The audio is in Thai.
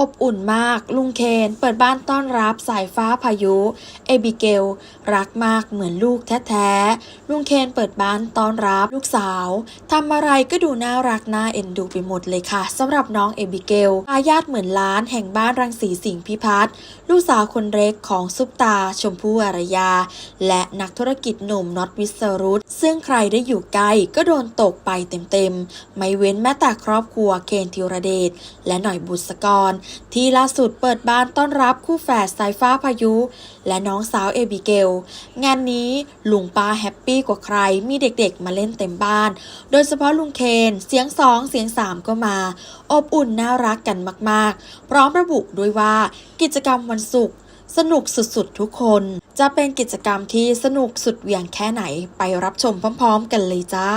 อบอุ่นมาก ลุงเคนเปิดบ้านต้อนรับสายฟ้าพายุ เอบิเกล รักมากเหมือนลูกแท้ๆ ลุงเคนเปิดบ้านต้อนรับลูกสาวทำอะไรก็ดูน่ารักน่าเอ็นดูไปหมดเลยค่ะสำหรับน้องเอบิเกลอาญาติเหมือนล้านแห่งบ้านรังสีสิงห์พิพัฒน์ลูกสาวคนเล็กของซุปตา ชมพู่อารยา และนักธุรกิจหนุ่มน็อตวิสรุตซึ่งใครได้อยู่ใกล้ก็โดนตกไปเต็มๆ ไม่เว้นแม้แต่ครอบครัวเคนธีรเดชและหน่อยบุษกรที่ล่าสุดเปิดบ้านต้อนรับคู่แฝดสายฟ้าพายุ และน้องสาวเอบิเกล งานนี้ลุงป้าแฮปปี้กว่าใครมีเด็กๆมาเล่นเต็มบ้าน โดยเฉพาะลุงเคนเสียงสองเสียงสามก็มา อบอุ่นน่ารักกันมากๆ พร้อมระบุด้วยว่ากิจกรรมวันศุกร์สนุกสุดๆทุกคน จะเป็นกิจกรรมที่สนุกสุดเหวี่ยงแค่ไหนไปรับชมพร้อม ๆ กันเลยจ้า